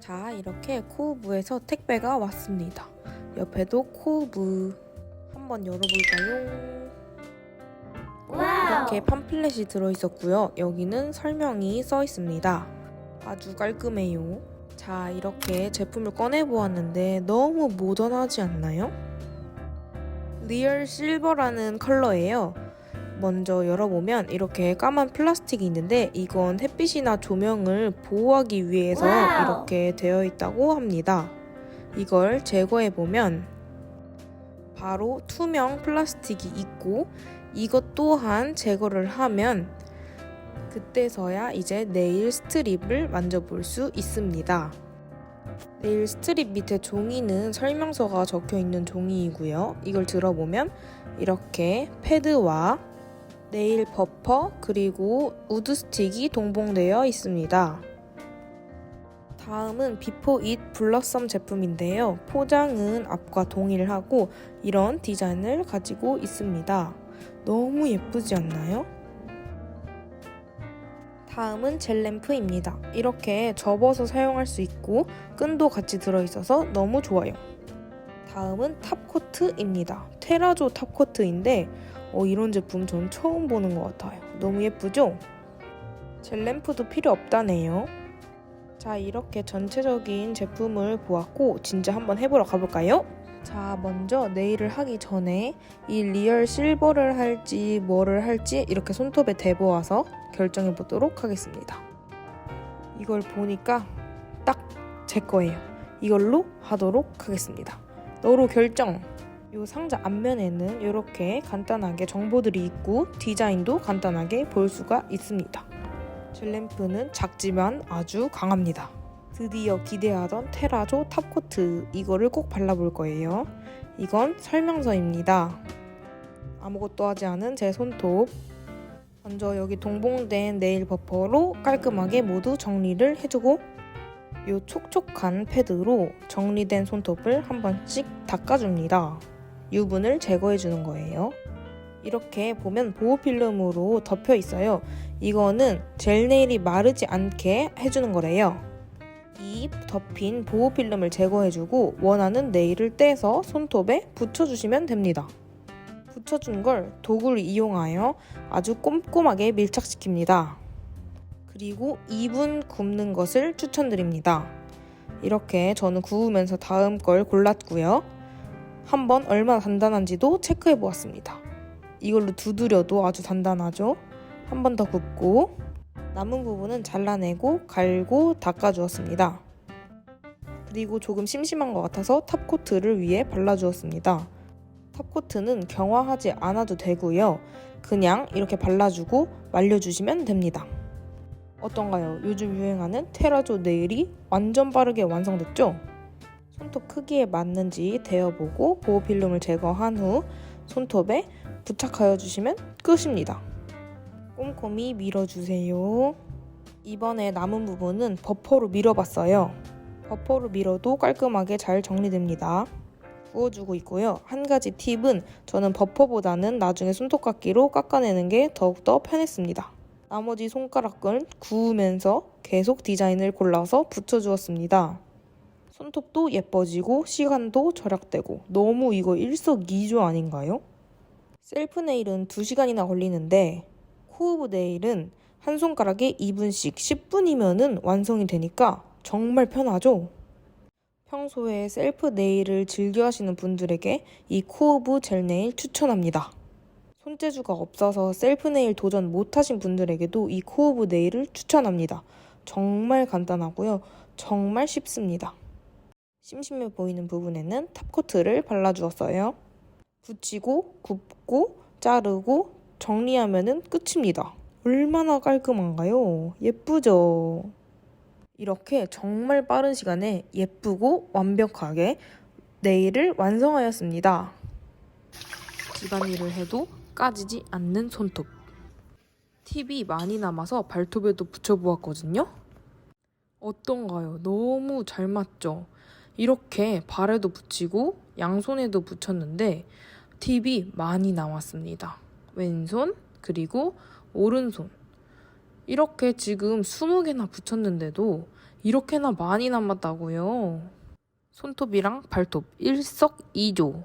자, 이렇게 코우부에서 택배가 왔습니다. 옆에도 코우부 한번 열어볼까요? 이렇게 팜플렛이 들어있었고요. 여기는 설명이 써 있습니다. 아주 깔끔해요. 자, 이렇게 제품을 꺼내보았는데 너무 모던하지 않나요? 리얼 실버라는 컬러예요. 먼저 열어보면 이렇게 까만 플라스틱이 있는데 이건 햇빛이나 조명을 보호하기 위해서 와우. 이렇게 되어 있다고 합니다. 이걸 제거해보면 바로 투명 플라스틱이 있고 이것 또한 제거를 하면 그때서야 이제 네일 스트립을 만져볼 수 있습니다. 네일 스트립 밑에 종이는 설명서가 적혀 있는 종이이고요. 이걸 들어보면 이렇게 패드와 네일 버퍼 그리고 우드 스틱이 동봉되어 있습니다. 다음은 비포 잇 블러썸 제품인데요. 포장은 앞과 동일하고 이런 디자인을 가지고 있습니다. 너무 예쁘지 않나요? 다음은 젤램프입니다. 이렇게 접어서 사용할 수 있고 끈도 같이 들어있어서 너무 좋아요. 다음은 탑코트입니다. 테라조 탑코트인데 어, 이런 제품 전 처음 보는 것 같아요. 너무 예쁘죠? 젤램프도 필요 없다네요. 자, 이렇게 전체적인 제품을 보았고 진짜 한번 해보러 가볼까요? 자, 먼저 네일을 하기 전에 이 리얼 실버를 할지 뭐를 할지 이렇게 손톱에 대보아서 결정해 보도록 하겠습니다. 이걸 보니까 딱 제 거예요. 이걸로 하도록 하겠습니다. 너로 결정! 이 상자 앞면에는 이렇게 간단하게 정보들이 있고 디자인도 간단하게 볼 수가 있습니다. 젤램프는 작지만 아주 강합니다. 드디어 기대하던 테라조 탑코트 이거를 꼭 발라볼 거예요. 이건 설명서입니다. 아무것도 하지 않은 제 손톱. 먼저 여기 동봉된 네일 버퍼로 깔끔하게 모두 정리를 해주고 이 촉촉한 패드로 정리된 손톱을 한 번씩 닦아줍니다. 유분을 제거해주는 거예요. 이렇게 보면 보호필름으로 덮여 있어요. 이거는 젤 네일이 마르지 않게 해주는 거래요. 이 덮인 보호 필름을 제거해주고 원하는 네일을 떼서 손톱에 붙여주시면 됩니다. 붙여준 걸 도구를 이용하여 아주 꼼꼼하게 밀착시킵니다. 그리고 2분 굽는 것을 추천드립니다. 이렇게 저는 구우면서 다음 걸 골랐고요. 한번 얼마나 단단한지도 체크해 보았습니다. 이걸로 두드려도 아주 단단하죠? 한 번 더 굽고 남은 부분은 잘라내고 갈고 닦아주었습니다. 그리고 조금 심심한 것 같아서 탑코트를 위에 발라주었습니다. 탑코트는 경화하지 않아도 되고요. 그냥 이렇게 발라주고 말려주시면 됩니다. 어떤가요? 요즘 유행하는 테라조 네일이 완전 빠르게 완성됐죠? 손톱 크기에 맞는지 대어보고 보호필름을 제거한 후 손톱에 부착하여 주시면 끝입니다. 꼼꼼히 밀어주세요. 이번에 남은 부분은 버퍼로 밀어봤어요. 버퍼로 밀어도 깔끔하게 잘 정리됩니다. 구워주고 있고요. 한 가지 팁은 저는 버퍼보다는 나중에 손톱깎이로 깎아내는 게 더욱더 편했습니다. 나머지 손가락을 구우면서 계속 디자인을 골라서 붙여주었습니다. 손톱도 예뻐지고 시간도 절약되고 너무 이거 일석이조 아닌가요? 셀프 네일은 2시간이나 걸리는데 코우브 네일은 한 손가락에 2분씩 10분이면은 완성이 되니까 정말 편하죠? 평소에 셀프 네일을 즐겨 하시는 분들에게 이 코우브 젤 네일 추천합니다. 손재주가 없어서 셀프 네일 도전 못 하신 분들에게도 이 코우브 네일을 추천합니다. 정말 간단하고요. 정말 쉽습니다. 심심해 보이는 부분에는 탑코트를 발라주었어요. 붙이고 굽고 자르고 정리하면 끝입니다. 얼마나 깔끔한가요? 예쁘죠? 이렇게 정말 빠른 시간에 예쁘고 완벽하게 네일을 완성하였습니다. 집안일을 해도 까지지 않는 손톱. 팁이 많이 남아서 발톱에도 붙여보았거든요. 어떤가요? 너무 잘 맞죠? 이렇게 발에도 붙이고 양손에도 붙였는데 팁이 많이 남았습니다. 왼손 그리고 오른손 이렇게 지금 20개나 붙였는데도 이렇게나 많이 남았다고요. 손톱이랑 발톱 일석이조